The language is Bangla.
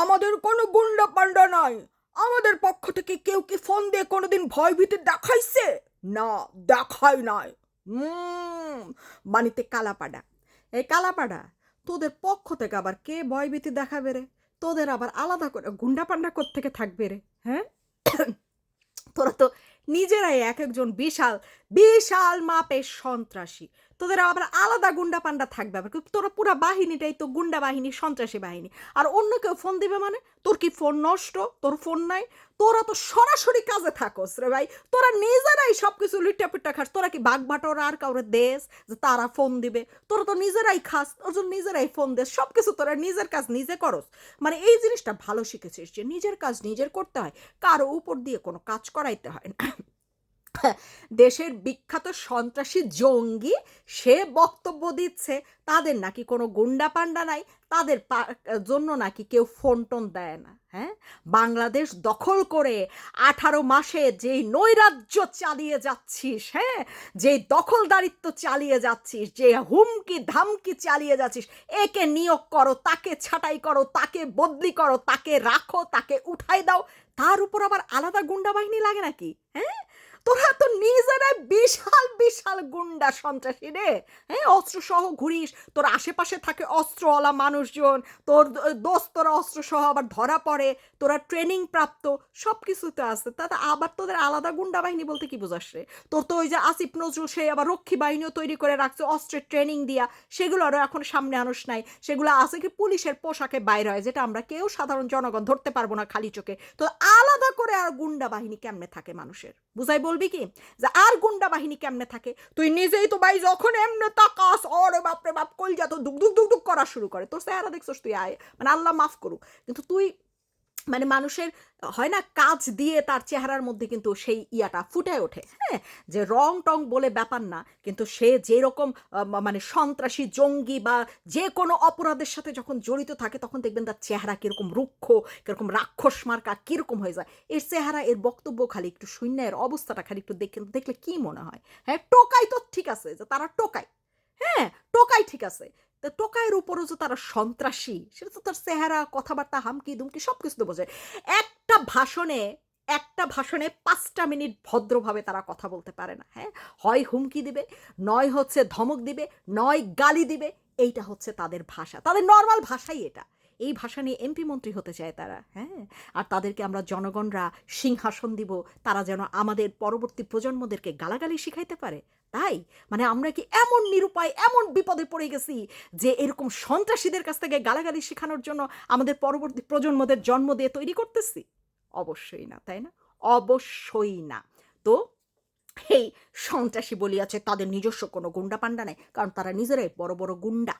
আমাদের কোনো গুন্ডা পান্ডা নাই। আমাদের পক্ষ থেকে কেউ কি ফোন দিয়ে কোনোদিন ভয়ভীতি দেখাইছে? না, দেখাই নাই। বাণীতে কালাপাডা। এই কালাপাডা, তোদের পক্ষ থেকে আবার কে ভয়ভীতি দেখাবে রে? তোদের আবার আলাদা করে গুন্ডা পান্ডা থেকে থাকবে রে? হ্যাঁ? তোরা তো নিজেরাই এক একজন বিশাল বিশাল মাপের সন্ত্রাসী। তোদের আবার আলাদা গুন্ডা পান্ডা থাকবে আবার। তোরা পুরা বাহিনীটাই তো গুন্ডা বাহিনী, সন্ত্রাসী বাহিনী। আর অন্য কেউ ফোন দিবে মানে? তোর কি ফোন নষ্ট? তোর ফোন নাই? তোরা তো সরাসরি কাজে থাকো রে ভাই। তোরা নিজেরাই সব কিছু লিট্টা খাস। তোরা কি বাঘ বাটোর আর কাউরে দেশ যে তারা ফোন দিবে? তোরা তো নিজেরাই খাস ওর জন্য নিজেরাই ফোন দেশ সব কিছু তোরা নিজের কাজ নিজে করস। মানে এই জিনিসটা ভালো শিখেছিস যে নিজের কাজ নিজের করতে হয়। কারও উপর দিয়ে কোনো কাজ করাইতে হয় না। দেশের বিখ্যাত সন্ত্রাসী জঙ্গি সে বক্তব্য দিচ্ছে। তাদের নাকি কোনো গুন্ডা পান্ডা নাই, তাদের জন্য নাকি কেউ ফোন টোন দেয় না হ্যাঁ? বাংলাদেশ দখল করে আঠারো মাসে যেই নৈরাজ্য চালিয়ে যাচ্ছিস হ্যাঁ? যেই দখলদারিত্ব চালিয়ে যাচ্ছিস, যে হুমকি ধামকি চালিয়ে যাচ্ছিস, একে নিয়োগ করো, তাকে ছাঁটাই করো, তাকে বদলি করো, তাকে রাখো, তাকে উঠাই দাও। তার উপর আবার আলাদা গুন্ডা বাহিনী লাগে নাকি হ্যাঁ? তোরা তো নিজেরাই বিশাল বিশাল গুন্ডা সন্ত্রাসী রে। হ্যাঁ অস্ত্র সহ ঘুরিস, তোর আশেপাশে থাকে অস্ত্রওয়ালা মানুষজন, তোর দোস্ত তোরা অস্ত্র সহ আবার ধরা পড়ে, তোরা ট্রেনিং প্রাপ্ত সব কিছুতে আছে। তাতে আবার তোদের আলাদা গুন্ডা বাহিনী বলতে কি বোঝাস রে? তোর তো ওই যে আসিফ নজরুল, সে আবার রক্ষী বাহিনীও তৈরি করে রাখছে, অস্ত্রের ট্রেনিং দিয়া। সেগুলো আরও এখন সামনে আনুস নাই। সেগুলো আছে কি পুলিশের পোশাকে বাইরে হয়, যেটা আমরা কেউ সাধারণ জনগণ ধরতে পারব না খালি চোখে। তো আলাদা করে আর গুন্ডা বাহিনী কেমনে থাকে মানুষের? বুঝাই বলবি কি? যে আর গুন্ডা বাহিনী কেমনে থাকে? তুই নিজেই তো ভাই যখন এমনে তাকাস অরে বাপরে বাপ, কলজা তো দুক দুক দুক দুক করা শুরু করে। তোর চেহারা দেখছস তুই, আয়। মানে আল্লাহ মাফ করুক। কিন্তু তুই মানে মানুষের, হয় না, কাজ দিয়ে তার চেহারার মধ্যে কিন্তু সেই ইয়াটা ফুটে ওঠে। হ্যাঁ যে রং টং বলে ব্যাপার না, কিন্তু সে যেরকম মানে সন্ত্রাসী, জঙ্গি বা যে কোনো অপরাধের সাথে যখন জড়িত থাকে, তখন দেখবেন তার চেহারা কীরকম রুক্ষ, কীরকম রাক্ষস মার্কা, কীরকম হয়ে যায়। এর চেহারা, এর বক্তব্য খালি একটু শূন্য এর অবস্থাটা খালি একটু দেখে, দেখলে কি মনে হয়? হ্যাঁ টোকাই তো ঠিক আছে যে তারা টোকাই। হ্যাঁ টোকাই ঠিক আছে। তো টোকাইয়ের উপরও যে তারা সন্ত্রাসী, সেটা তো তার চেহারা, কথাবার্তা, হামকি দুমকি সব কিছু তো বোঝায় একটা ভাষণে একটা ভাষণে পাঁচটা মিনিট ভদ্রভাবে তারা কথা বলতে পারে না হ্যাঁ? হয় হুমকি দিবে, নয় হচ্ছে ধমক দিবে, নয় গালি দিবে, এইটা হচ্ছে তাদের ভাষা। তাদের নর্মাল ভাষাই এটা। এই ভাষা নিয়ে এমপি মন্ত্রী হতে চায় তারা হ্যাঁ? আর তাদেরকে আমরা জনগণরা সিংহাসন দিব, তারা যেন আমাদের পরবর্তী প্রজন্মদেরকে গালাগালি শিখাইতে পারে। তাই? মানে আমরা কি এমন নিরুপায়, এমন বিপদে পড়ে গেছি যে এরকম সন্ত্রাসীদের কাছ থেকে গালাগালি শেখানোর জন্য আমাদের পরবর্তী প্রজন্মদের জন্ম দিয়ে তৈরি করতেছি? অবশ্যই না, তাই না? অবশ্যই না। তো এই সন্ত্রাসী বলিয়াছে তাদের নিজস্ব কোনো গুন্ডা পান্ডা নেই, কারণ তারা নিজেরাই বড় বড় গুন্ডা।